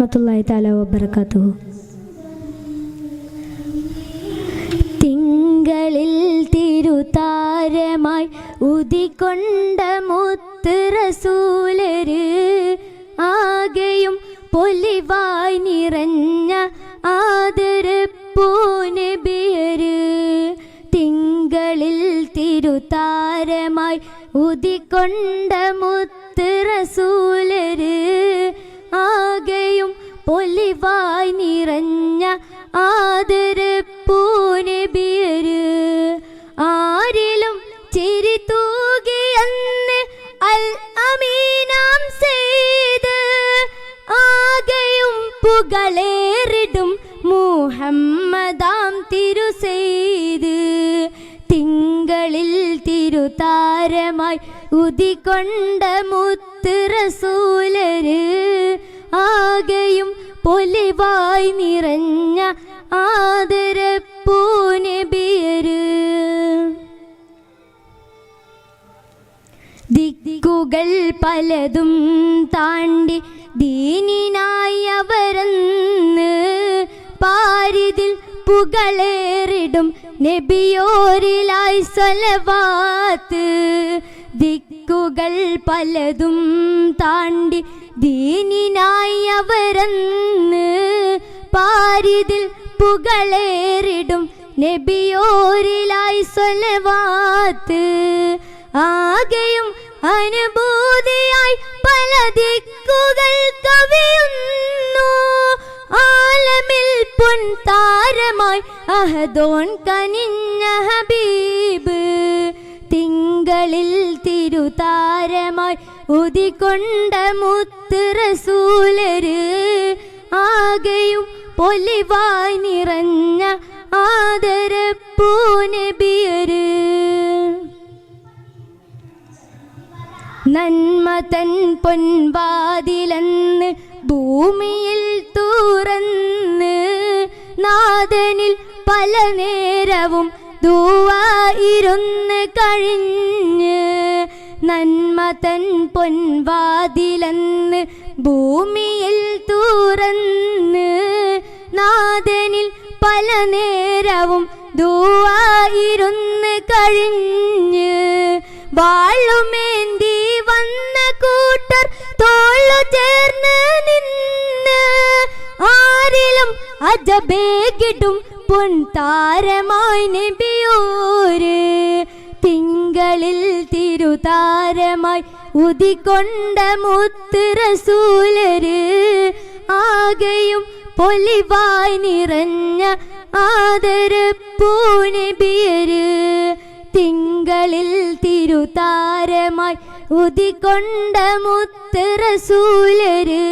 വറഹമത്തല്ലാഹി താല വബർക്കാത്തു തിങ്കളിൽ തിരുതാരമായി ഉദിക്കൊണ്ട മുത്ത് റസൂലര് ആകെയും പൊലിവായി നിറഞ്ഞ ആദരപ്പൂനബിയര് തിങ്കളിൽ തിരുതാരമായി ഉദിക്കൊണ്ട മുത്ത് റസൂലര് ആകെയും പൊലിവായി നിറഞ്ഞ ആദരപ്പൂനബിയര് ആരിലും ചിരി തൂകിയെന്ന് അൽ അമീനാം ചെയ്ത് ആകെയും പുകളേറിടും മുഹമ്മദാം തിരുസെയ്ത് തിങ്കളിൽ തിരുതാരമായി ഉദികൊണ്ട മുത്ത് റസൂലര് പലതും താണ്ടി ദീനിനായി അവരന്ന് പാരിതിൽ പുകളേറിടും നബിയോരിലായി സ്വലവാത്ത്. ദിക്കുകൾ പലതും താണ്ടി ദീനിനായി അവരന്ന് പാരിതിൽ പുകളേറിടും നബിയോരിലായി സ്വലവാത്ത്. ആകെയും അനുഭൂതിയായി പല ദിക്കുകൾ കവിയുന്നു. ആലമിൽ പൊൻ താരമായി അഹദോൻ കനിഞ്ഞ ഹബീബ്. തിങ്കളിൽ തിരുതാരമായി ഉദിക്കൊണ്ട മുത്ത് റസൂലര് ആകെയും പൊലിവായി നിറഞ്ഞ ആദരപ്പൂനബിയര് നന്മ തൻ പൊൻവാതിലെന്ന് ഭൂമിയിൽ തുറന്ന് നാഥനിൽ പല നേരവും ദൂവായിരുന്ന് കഴിഞ്ഞ് നന്മ തൻ പൊൻവാതിലെന്ന് ഭൂമിയിൽ തുറന്ന് നാഥനിൽ പല നേരവും ദൂവായിരുന്ന് കഴിഞ്ഞ് വാളുമേന്തി തോളു ചേർന്ന് നിന്ന് ആരിലും അജബേകിടും പൊൻ താരമായി നബിയോര്. തിങ്കളിൽ തിരുതാരമായി ഉദിക്കൊണ്ട മുത്ത് റസൂലര്. ആകെയും പൊലിവായി നിറഞ്ഞ ആദര പൂണിബിയര് തിങ്കളിൽ തിരുതാരമായി ഉദിക്കൊണ്ട മുത്ത് റസൂലര്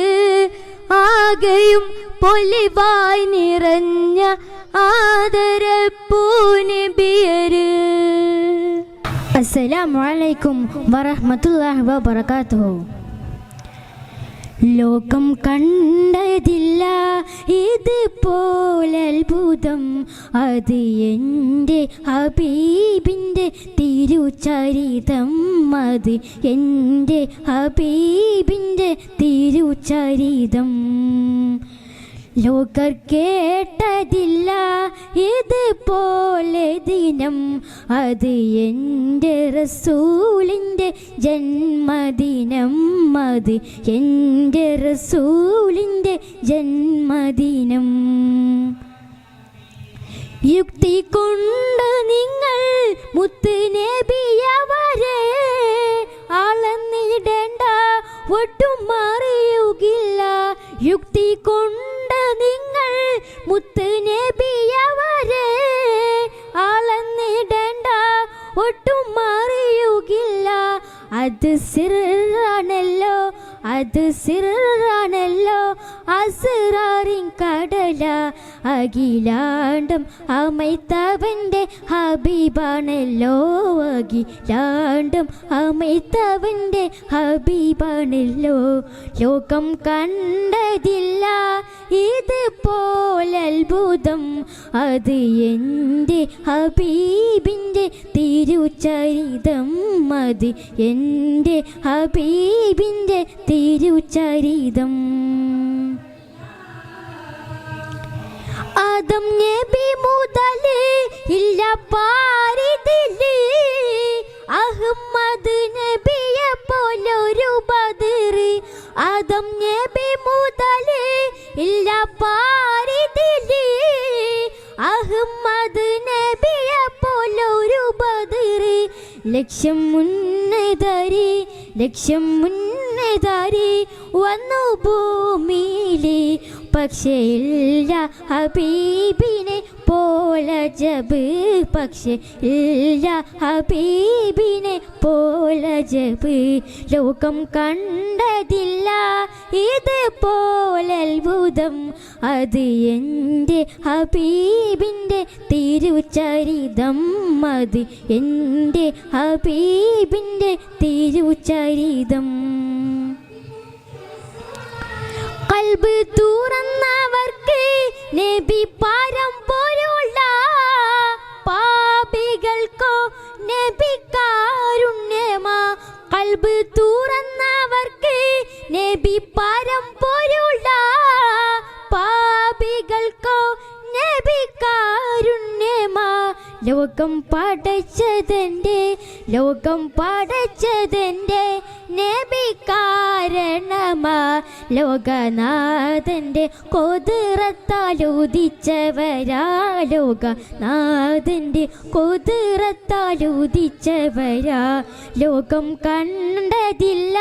ആകെയും പൊലിവായി നിറഞ്ഞ ആദരപ്പൂനബിയര്. അസ്സലാമു അലൈക്കും വറഹ്മത്തുള്ളാഹി വബറകാതുഹു. ലോകം കണ്ടതില്ല. ഇതുപോലത്ഭുതം അത് എന്റെ ഹബീബിന്റെ തിരുചരിതം. അത് എന്റെ ഹബീബിന്റെ തിരുചരിതം. ലോകർ കേട്ടതില്ല ഇതുപോലെ ദിനം. അത് എന്റെ റസൂലിന്റെ ജന്മദിനം. അത് എന്റെ റസൂലിന്റെ ജന്മദിനം. യുക്തി കൊണ്ട് നിങ്ങൾ മുത്ത് നബിയവരെ അളന്നിടേണ്ട ഒട്ടും അറിയുകില്ല. യുക്തി കൊണ്ട് മുത്ത് നബിയവരെ അളന്നിടേണ്ട ഒട്ടും അറിയുകില്ല അത് സിറാണല്ലോ അത് സിറാണല്ലോ അസിറാറിൻ കടല അഖിലാണ്ടം അമൈത്തവന്റെ ഹബീബാണല്ലോ അഖിലാണ്ടം അമൈത്തവന്റെ ഹബീബാണല്ലോ. ലോകം കണ്ടതില്ല ഇതുപോലെ അത്ഭുതം. അത് എന്റെ ഹബീബിന്റെ തിരുചരിതം. അത് എന്റെ ഹബീബിന്റെ തിരുചരിതം. ആദം നബി മുതൽ ഇല്ല പാരിതിൽ. അഹമ്മദ് നബിയെ പോലൊരു ബദറ്. ആദം നബി മുതൽ ഇല്ല പാരിതിൽ. അഹമ്മദ് നബിയെ പോലൊരു ബദറ്. ലക്ഷ്യം മുന്നേതാരി ലക്ഷ്യം മുന്നേതാരി വന്നു ഭൂമിയിലെ. പക്ഷേ ഇല്ല ഹബീബിനെ പോലെ ജബ് പക്ഷേ ഇല്ല ഹബീബിനെ പോലെ ജബ് ലോകം കണ്ടതില്ല. ഇത് പോലെ അത്ഭുതം. അത് എന്റെ ഹബീബിന്റെ തിരുചരിതം. അത് എന്റെ ഹബീബിന്റെ തിരുചരിതം. കൽബ് തുറന്നവർക്ക് നബി പരമ്പൊരുള്ള പാപികൾക്കോ നബി കാരുണ്യമാ കൽബ് തുറന്നവർക്ക് നബി പരമ്പൊരുള്ള പാപികൾക്കോ നബി കാരുണ്യമാ ലോകം പടച്ചതെന്റെ ലോകം പടച്ചതെന്റെ നബി കാരണമാ ലോകനാഥന്റെ കൊതിറത്താൽ ഉദിച്ചവരാ. ലോകനാഥന്റെ ലോകം കണ്ടതില്ല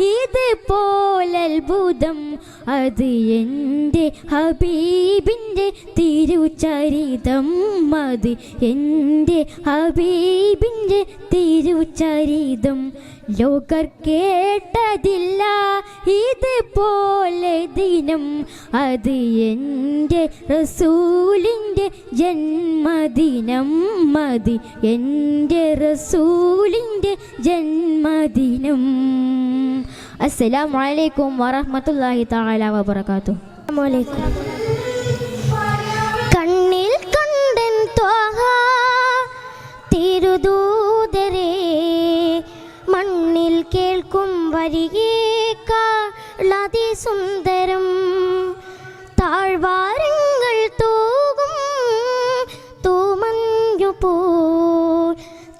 ഇത് പോലത്ഭുതം അത് എന്റെ ഹബീബിന്റെ തിരുചരിതം. അത് എന്റെ ഹബീബിന്റെ തിരുചരിതം. ലോകർ കേട്ടതില്ല ഇത് പോലെ ദിനം. അത് എന്റെ റസൂലിന്റെ ജന്മദിനം. മതി എന്റെ റസൂലിന്റെ ജന്മദിനം. അസ്സലാമു അലൈക്കും വറഹ്മത്തുള്ളാഹി തആല വബറകാതുഹു. കണ്ണിൽ കണ്ടൻ തോഹ തിരുദൂതരെ മണ്ണിൽ കേൾക്കും വരികേക്കാളതിസുന്ദരം താഴ്വാരങ്ങൾ തൂകും തൂമഞ്ഞു പോ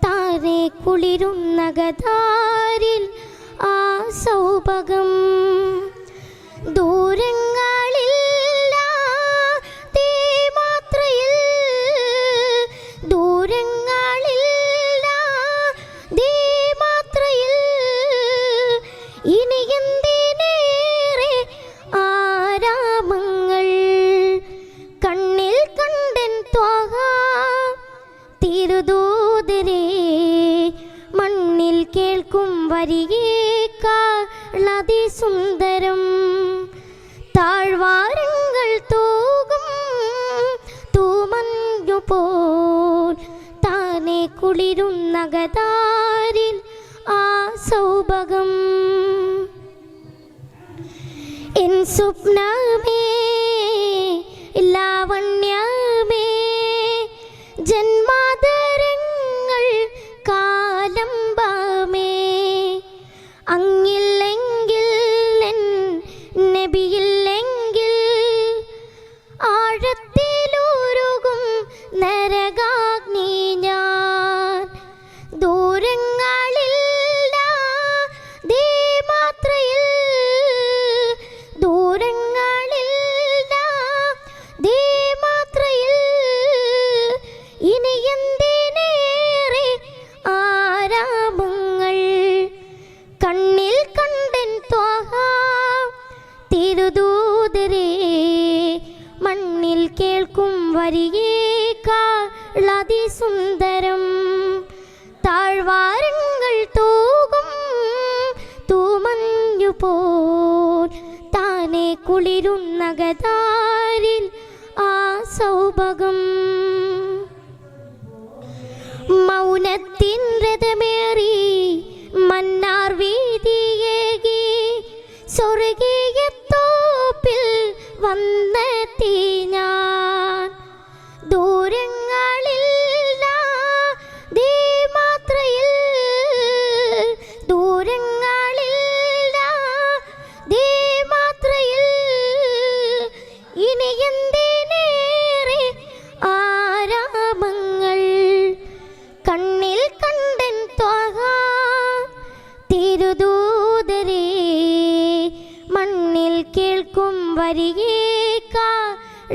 താരെ കുളിരുന്ന ഗതാരിൽ ആ സൗഭകം കുളിരുന്ന ഗതാരിൽ ആ സൗഭകം എൻ സ്വപ്നമേ ലാവണ്യമേ പോൽ താനെ കുളിരുന്ന ഗതാരിൽ ആ സൗഭകം മൗനത്തിൻ രഥമേറി മന്നാർ വീതിയേകി സ്വർഗീയത്തോപ്പിൽ വന്നെത്തി.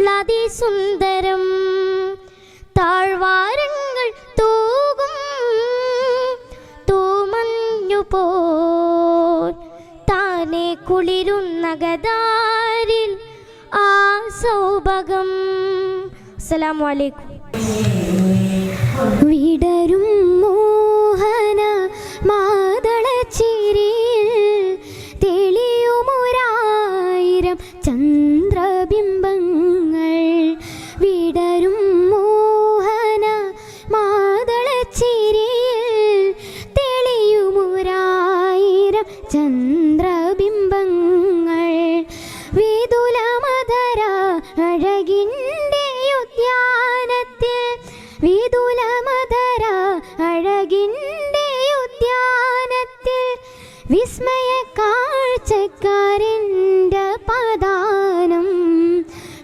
അതിസുന്ദരം താഴ്വാരങ്ങൾ തൂകും തൂമഞ്ഞു പോൽ. താനെ കുളിരുന്ന ഗദാരിൽ ആ സൗഭകം അസ്സലാമലൈക്കും വിടരും മോഹന മാ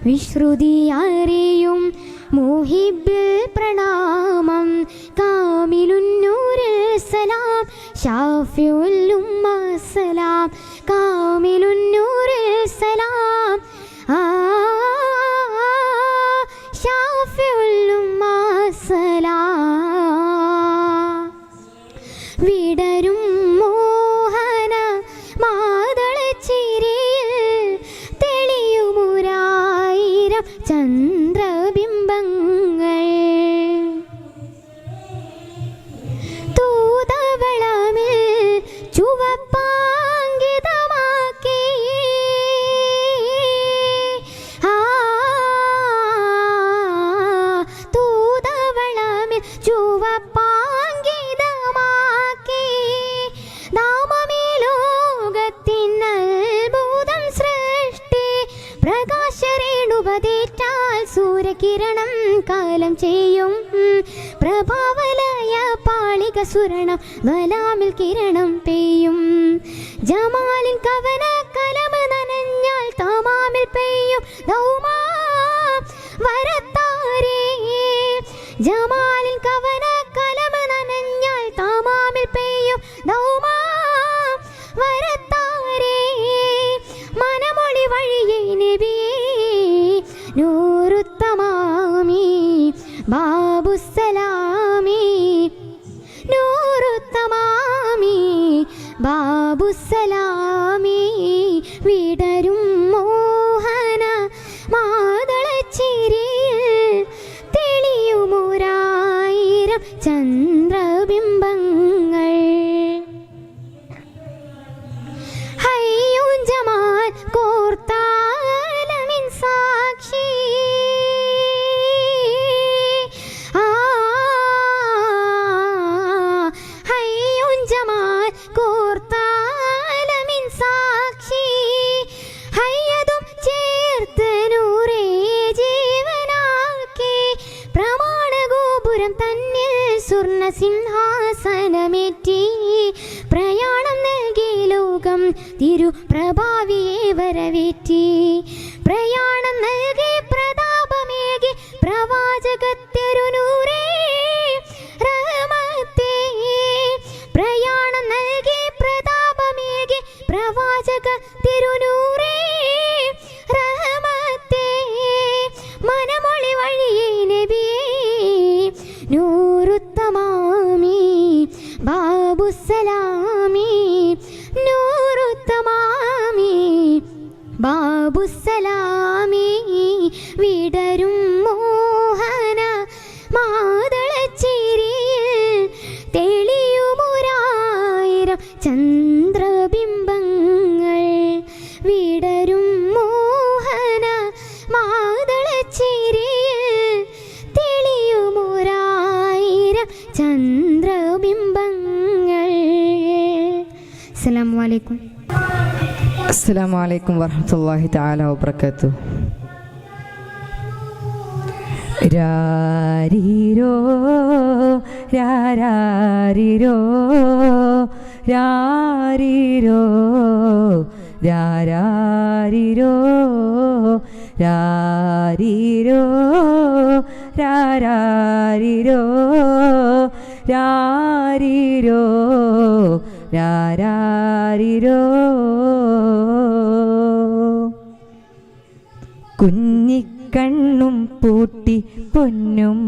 വിശ്രുതിയറിയും മുഹിബിൽ പ്രണാമം കാമിലുന്നൂരിൽ സലാം ഷാഫി കിരണം കാലം ചെയ്യും. പ്രഭാവലയ പാളിക സുരണം വലാമിൽ കിരണം പെയ്യും. ജമാലിൻ കവന കലമ നനഞ്ഞാൽ താമാമിൽ പെയ്യും. വര 赞 അലൈക്കും വറഹമത്തല്ലാഹി താല വബർക്കത്തു രാരീരോ രാരീരോ രാരീരോ രാരീരോ രാരീരോ രാരീരോ രാരീരോ രാരീരോ പൂട്ടി പൊന്നും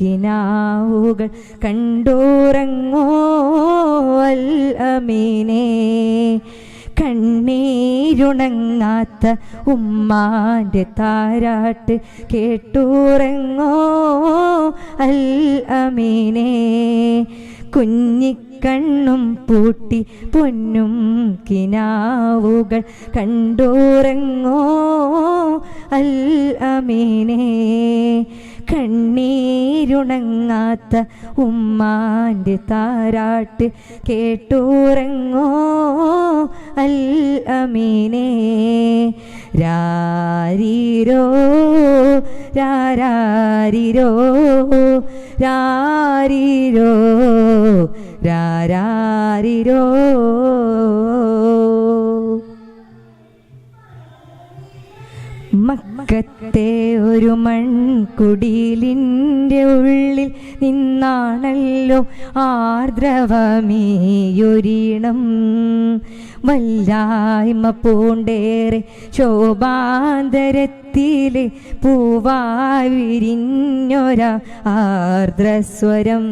കിനാവുകൾ കണ്ടോറങ്ങോ അൽ കണ്ണീരുണങ്ങാത്ത ഉമ്മാന്റെ താരാട്ട് കേട്ടുറങ്ങോ അൽ അമീനേ. കുഞ്ഞിക്കണ്ണും പൂട്ടി പൊന്നും കിനാവുകൾ കണ്ടോറങ്ങോ? അൽ അമീനേ കണ്ണീരുണങ്ങാത്ത ഉമ്മാന്റെ താരാട്ട് കേട്ടോറങ്ങോ? അൽ അമീനേ രാരീരോ രാരാരിരോ രാരീരോ രാരാരിരോ മക്കത്തെ ഒരു മൺകുടിലിന്റെ ഉള്ളിൽ നിന്നാണല്ലോ ആർദ്രവമീയൊരിണം. വല്ലായ്മ പൂണ്ടേറെ ശോഭാന്തരത്തിലെ പൂവായി വിരിഞ്ഞൊര ആർദ്രസ്വരം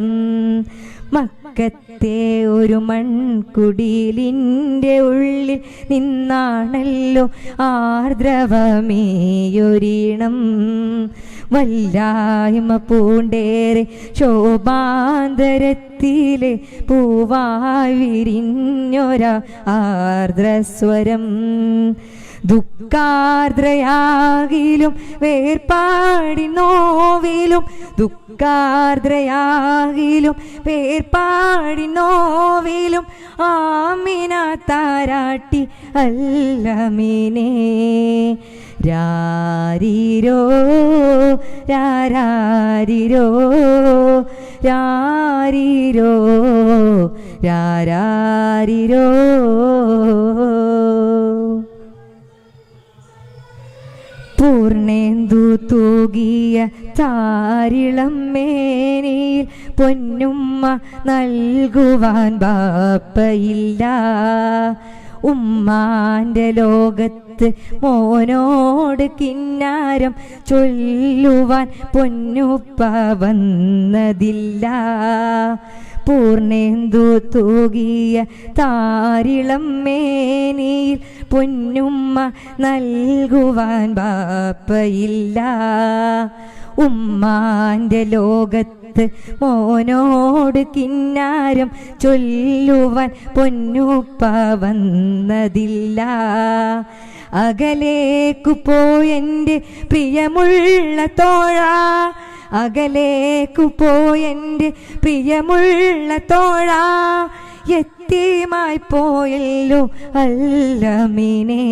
മക്കത്തെ ഒരു മൺകുടിലിന്റെ ഉള്ളിൽ നിന്നാണല്ലോ ആർദ്രവമേയൊരീണം. വല്ലായ്മ പൂണ്ടേറെ ശോഭാന്തരത്തിലെ പൂവായി വിരിഞ്ഞൊര ആർദ്രസ്വരം ദുഃഖാർദ്രയാകിലും വേർപാടി നോവിലും ദുഃഖാർദ്രയാകിലും വേർപാടി നോവിലും ആമിന താരാട്ടി അല്ലമിനെ. രാരിരോ രാരാരിരോ രാരിരോ രാരാരിരോ. പൂർണേന്ദു തൂകിയ താരിളം പൊന്നുമ്മ നൽകുവാൻ ബാപ്പയില്ല. ഉമ്മാന്റെ ലോകത്ത് മോനോട് കിന്നാരം ചൊല്ലുവാൻ പൊന്നുപ്പ വന്നതില്ല. പൂർണേന്ദു തൂകിയ താരിളം മേനിയിൽ പൊന്നുമ്മ നൽകുവാൻ ബാപ്പയില്ല. ഉമ്മാന്റെ ലോകത്ത് മോനോട് കിന്നാരം ചൊല്ലുവാൻ പൊന്നുപ്പ വന്നതില്ല. അകലേക്കു പോയെന്റെ പ്രിയമുള്ള തോഴ. അകലേക്കു പോയെന്റെ പ്രിയമുള്ള തോഴ. എത്തിയുമായി പോയല്ലോ അല്ലമീനേ.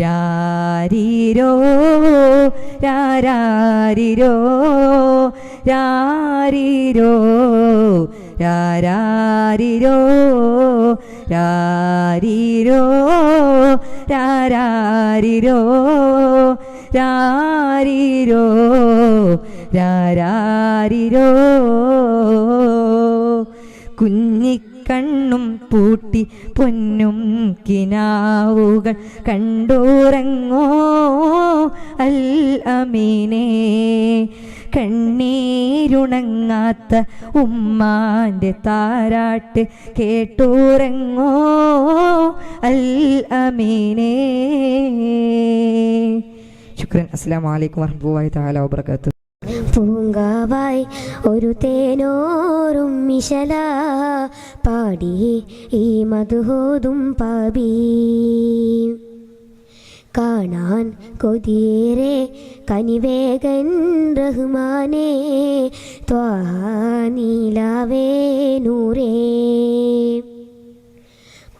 രാരിരോ രാരാരിരോ രാരിരോ രാരാരിരോ രാരിരോ രാരാരിരോ രാരിരോ രാരാരിരോ. കുഞ്ഞിക്കണ്ണും പൂട്ടി പൊന്നും കിനാവുകൾ കണ്ടോറങ്ങോ അൽ അമീനേ കണ്ണീരുണങ്ങാത്ത ഉമ്മാന്റെ താരാട്ട് കേട്ടോറങ്ങോ അൽ അമീനേ. ശുക്രൻ അസ്സാം വലൈക്കും വർഹമുല്ലാഹി തആല വബറകാതുഹു. പൂങ്കാവായി ഒരു തേനോറും മിശല പാടി ഈ മധുഹോതും പാപി. കാണാൻ കൊതിയേറെ കനിവേഗൻ റഹ്മാനേ ത്വാനീലാവേ നൂറേ.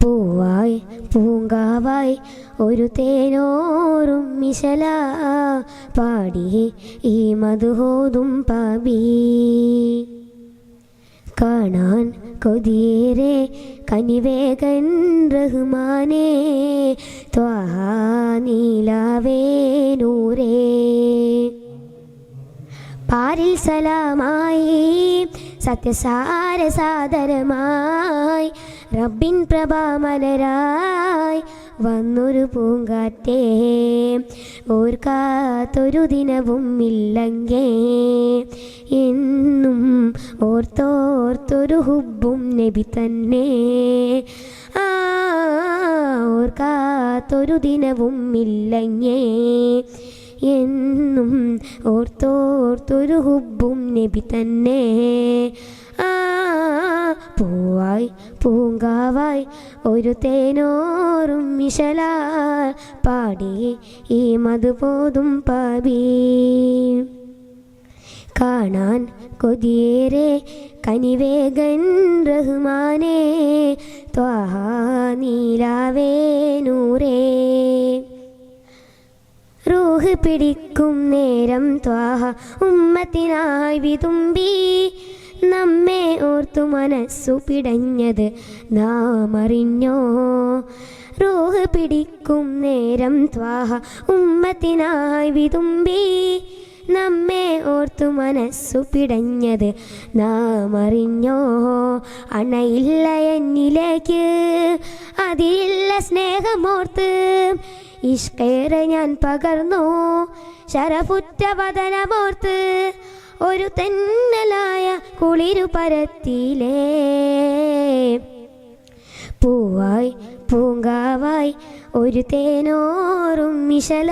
പൂവായ് പൂങ്കാവായി ഒരു തേനോറും മിശല പാടി ഈ മധുഹോതും പാപി. കാണാൻ കൊതിയേറെ കനിവേകൻ റഹ്മാനേ ത്വാനീലാവേ നൂരേ. പാരിൽ സലാമായി സത്യസാര സാദരമായി റബ്ബിൻ പ്രഭാമലരായി വന്നൊരു പൂങ്കാറ്റേ ഓർക്കാത്തൊരു ദിനവും ഇല്ലങ്കേ. എന്നും ഓർത്തോർത്തൊരു ഹുബും നബി തന്നെ. ആ ഓർക്കാത്തൊരു ദിനവും ഇല്ലങ്ങേ എന്നും ഓർത്തോർത്തൊരു ഹുബും നബി തന്നെ. ആ പൂവായി പൂങ്കാവായി ഒരു തേനോറും മിശലാ പാടി ഈ മതുപോതും പാവി കാണാൻ കൊതിയേറെ കനിവേഗൻ റഹ്മാനേ ത്വാഹ നീലാവേ റൂഹ് പിടിക്കും നേരം ത്വാഹ ഉമ്മത്തിനായി വിതുമ്പി നമ്മെ ഓർത്തു മനസ്സു പിടഞ്ഞത് നാം അറിഞ്ഞോ? റോഹ് പിടിക്കും നേരം ത്വാഹ ഉമ്മത്തിനായി വിതുമ്പി. നമ്മെ ഓർത്തു മനസ്സു പിടഞ്ഞത് നാം അറിഞ്ഞോ? അണയില്ല എന്നിലേക്ക് അതില്ല സ്നേഹമോർത്ത്. ഇഷ്കേറെ ഞാൻ പകർന്നു ശരഫുറ്റ വദനമോർത്ത്. ഒരു തെന്നലായ കുളിരു പരത്തിലേ. പൂവായി പൂങ്കാവായി ഒരു തേനോറും മിശല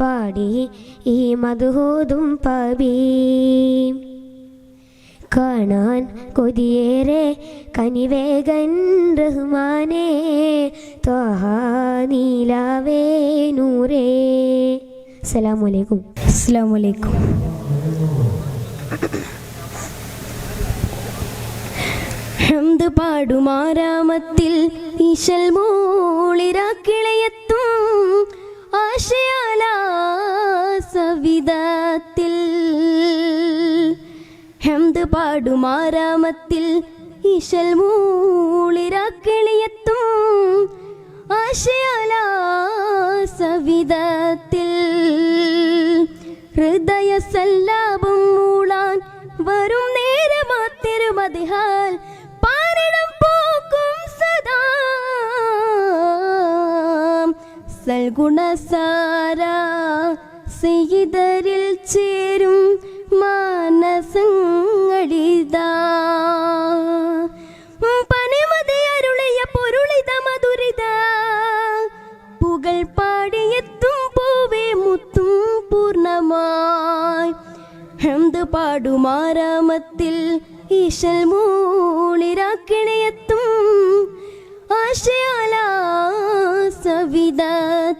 പാടി ഈ മധുഹോതും പബീ കാണാൻ കൊതിയേറെ കനിവേഗൻ റഹ്മാനേ ത്വഹാ നീലാവേ നൂറേ അസ്സലാമലൈക്കും അസ്സാമലൈക്കും ഹംദ് പാടുമാരാമത്തിൽ ഈശൽ മൂളിരാക്കിളയത്തും ആശയാല സവിധത്തിൽ ഹംദ് പാടുമാരാമത്തിൽ ഈശൽ മൂളിരാക്കിളയെത്തും ഹൃദയ സല്ലാപം മൂളാൻ വരും നേരമാത്തിരുമതിഹാൽ പാരണം പോക്കും സദാ. സൽഗുണസാര. സെയ്തരിൽ പാടുമാരാമത്തിൽ ഈശൽ മൂളിരാക്കിണയത്തും ആശയാല സവിധത്തിൽ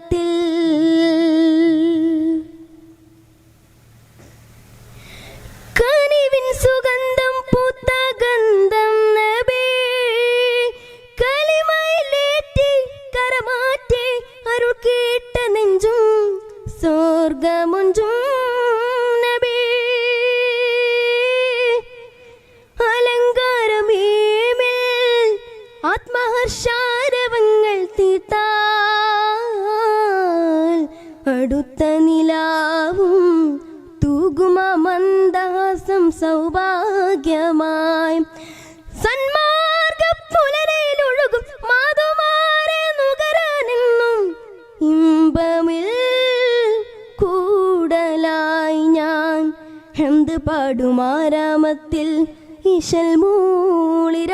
ഇശൽ മൂളിരാക്കിളയത്തും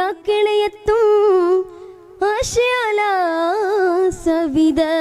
ആശയാലാ സവിധത്തിൽ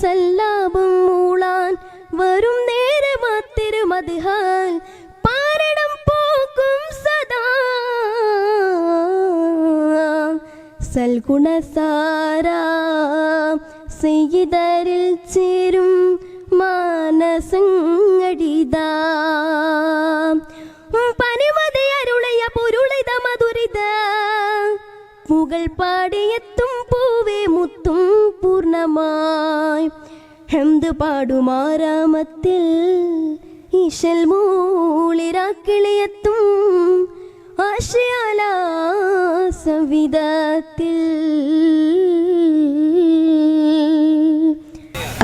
സല്ലാപം മൂളാൻ വരും നേരമാത്തിരുമതിഹാൽ പാരടം പോക്കും സദാ. സൽഗുണസാര സീതരിൽ ചേരും മാനസങ്ങളിതാ ഹെന്ത് പാടുമാരാമത്തിൽ ഈശൽ മൂളിരാക്കിളിയെത്തും ആശയാല സംവിധത്തിൽ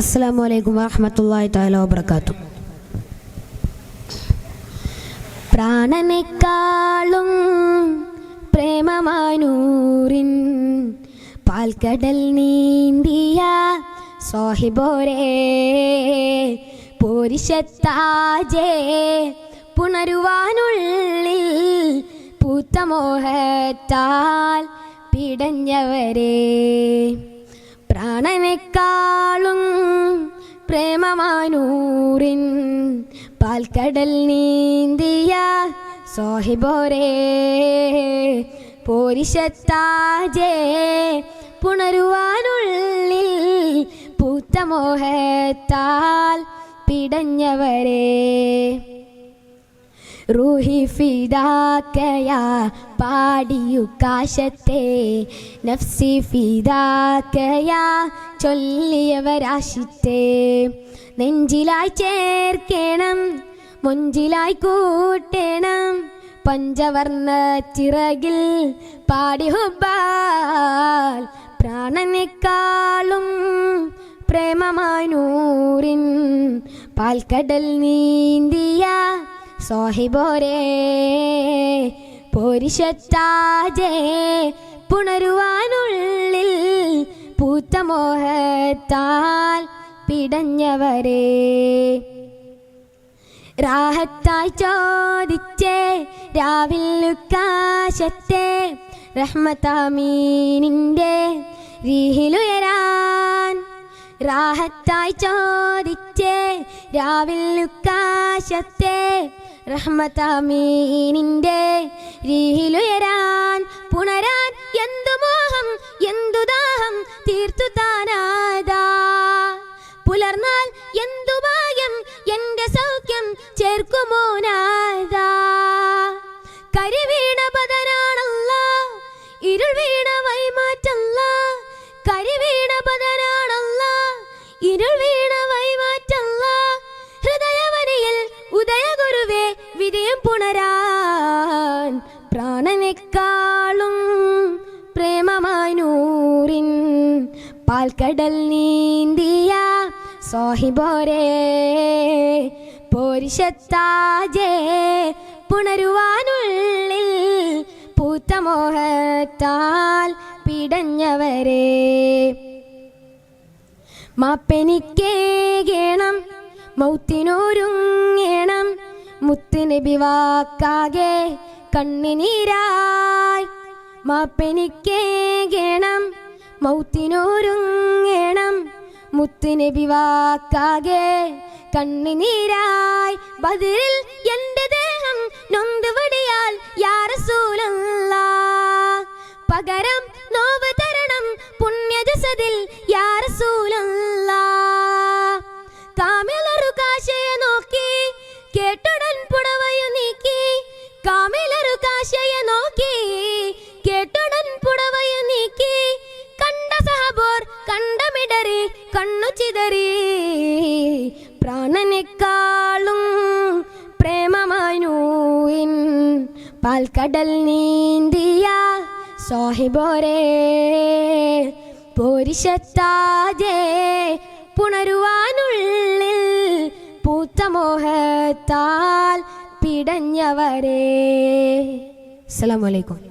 അസ്സലാമു അലൈക്കും വറഹ്മത്തുള്ളാഹി തആല വബറകാത്തു പ്രാണനെക്കാളും പ്രേമമാനൂറിൻ പാൽക്കടൽ നീന്തിയ സ്വാഹിബോരേ പോരിശത്താജേ പുണരുവാനുള്ളിൽ പൂത്തമോഹത്താൽ പിടഞ്ഞവരെ. പ്രാണനെക്കാളും പ്രേമമാനൂറിൻ പാൽക്കടൽ നീന്തിയ സോഹിബോരേ പോരിശത്താജേ പുണരുവാനുള്ളിൽ പൂത്തമോഹത്താൽ പിടഞ്ഞവരെ. റൂഹി ഫിദാക്കയാ പാടിയുക്കാശത്തെ നഫ്സി ഫിദാക്കയാ ചൊല്ലിയവരാശിത്തെ. നെഞ്ചിലായി ചേർക്കണം മൊഞ്ചിലായി കൂട്ടണം. പഞ്ചവർണ ചിറകിൽ പാടി ഹുബാൽ പ്രാണനെക്കാളും പ്രേമമായി നൂറിൻ പാൽക്കടൽ നീന്തിയ സോഹിബോരേ പോരിശത്താജേ പുണരുവാനുള്ളിൽ പൂത്ത മോഹത്താൽ പിടഞ്ഞവരെ. റാഹത്തായി ചോദിച്ചേ രാവിലുക്കാശത്തെ റഹ്മത്താമീനിന്റെ രീഹിലുയരാൻ റാഹത്തായി ചോദിച്ചേ രാവിലുക്കാശത്തെ റഹ്മത്താമീനിന്റെ രീഹിലുയരാൻ പുണരാൻ എന്തു മോഹം എന്തു ദാഹം തീർത്തു താനാദാ. പുലർന്നാൽ എന്തു ഭാഗ്യം പാൽക്കടൽ നീന്തിയ സോഹിബോരേ പോരിശത്താജേ പുണരുവാനുള്ളിൽ പൂത്തമോഹത്താൽ പിടഞ്ഞവരെ. മാപ്പെനിക്കേകേണം മൗത്തിനൊരുങ്ങേണം മുത്തിന് വാക്കാകെ കണ്ണിനീരായി മാപ്പെനിക്കേകേണം മൗത്തിനൊരുങ്ങേണം മുത്തുനബി വാക്കാകെ കണ്ണിനീരായി ബദിരിൽ എന്റെ ദേഹം നൊന്തുവടിയാൽ യാറസൂലല്ല പകരം നോവ് തരണം പുണ്യജസദിൽ യാറസൂലല്ല ചിതറി പ്രാണനെക്കാളും പ്രേമമായി നൂയിൻ പാൽക്കടൽ നീന്തിയ സാഹിബോരെ. പോരിശത്താതെ പുണരുവാനുള്ളിൽ പൂത്തമോഹത്താൽ പിടഞ്ഞവരെ. അസ്സലാമു അലൈക്കും.